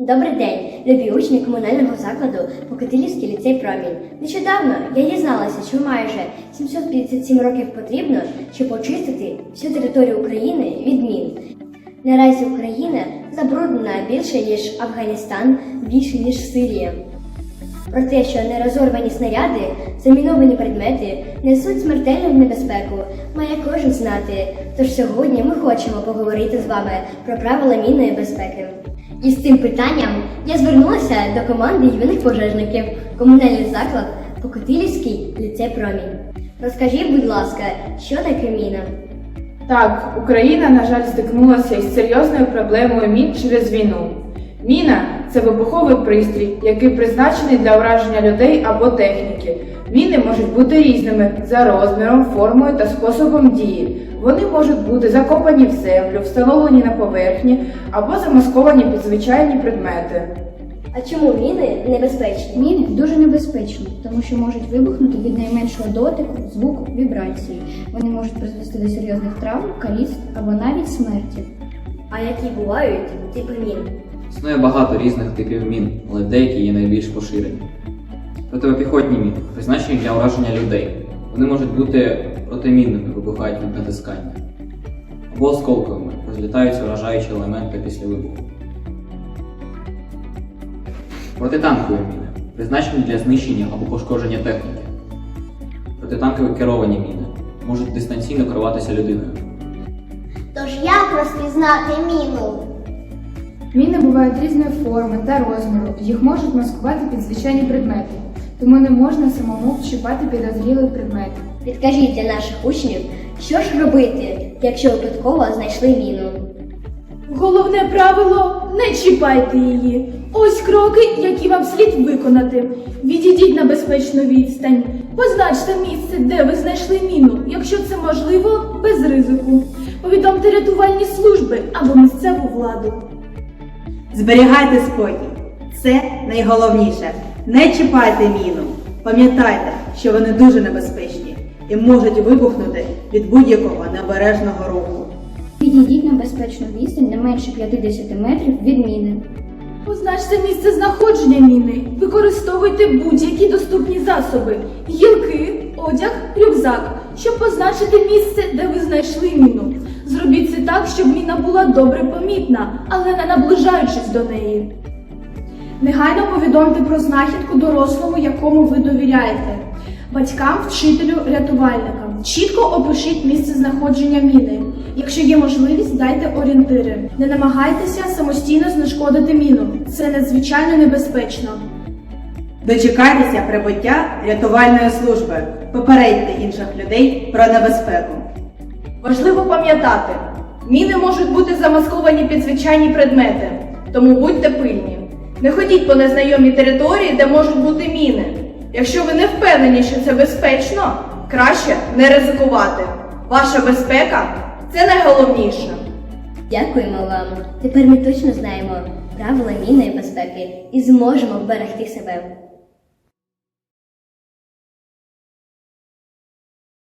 Добрий день, любі учні комунального закладу Покатилівський ліцей Промінь. Нещодавно я дізналася, що майже 757 років потрібно, щоб очистити всю територію України від мін. Наразі Україна забруднена більше ніж Афганістан, більше ніж Сирія. Про те, що нерозорвані снаряди, заміновані предмети несуть смертельну небезпеку, має кожен знати. Тож сьогодні ми хочемо поговорити з вами про правила мінної безпеки. І з цим питанням я звернулася до команди юних пожежників комунальний заклад Покотилівський ліцей Промінь. Розкажіть, будь ласка, що таке міна? Так, Україна, на жаль, стикнулася із серйозною проблемою мін через війну. Міна це вибуховий пристрій, який призначений для ураження людей або техніки. Міни можуть бути різними за розміром, формою та способом дії. Вони можуть бути закопані в землю, встановлені на поверхні або замасковані під звичайні предмети. А чому міни небезпечні? Міни дуже небезпечні, тому що можуть вибухнути від найменшого дотику, звуку, вібрації. Вони можуть призвести до серйозних травм, каліцтв або навіть смерті. А які бувають типи мін? Існує багато різних типів мін, але деякі є найбільш поширені. Протипіхотні міни призначені для ураження людей. Вони можуть бути протимінними, вибухають від натискання. Або осколковими, розлітаються вражаючі елементи після вибуху. Протитанкові міни призначені для знищення або пошкодження техніки. Протитанкові керовані міни можуть дистанційно керуватися людиною. Тож як розпізнати міну? Міни бувають різної форми та розміру, їх можуть маскувати під звичайні предмети, тому не можна самому вчіпати підозрілий предмет. Підкажіть для наших учнів, що ж робити, якщо випадково знайшли міну? Головне правило не чіпайте її. Ось кроки, які вам слід виконати. Відійдіть на безпечну відстань. Позначте місце, де ви знайшли міну, якщо це можливо, без ризику. Повідомте рятувальні служби або місцеву владу. Зберігайте спокій. Це найголовніше. Не чіпайте міну. Пам'ятайте, що вони дуже небезпечні і можуть вибухнути від будь-якого необережного руху. Підійдіть на безпечну відстань не менше 50 метрів від міни. Позначте місце знаходження міни. Використовуйте будь-які доступні засоби: гілки, одяг, рюкзак, щоб позначити місце, де ви знайшли міну. Так, щоб міна була добре помітна, але не наближаючись до неї. Негайно повідомте про знахідку дорослому, якому ви довіряєте. Батькам, вчителю, рятувальникам. Чітко опишіть місце знаходження міни. Якщо є можливість, дайте орієнтири. Не намагайтеся самостійно знешкодити міну. Це надзвичайно небезпечно. Дочекайтеся прибуття рятувальної служби. Попередьте інших людей про небезпеку. Важливо пам'ятати, міни можуть бути замасковані під звичайні предмети, тому будьте пильні. Не ходіть по незнайомій території, де можуть бути міни. Якщо ви не впевнені, що це безпечно, краще не ризикувати. Ваша безпека це найголовніше. Дякуємо вам. Тепер ми точно знаємо правила мінної безпеки і зможемо вберегти себе.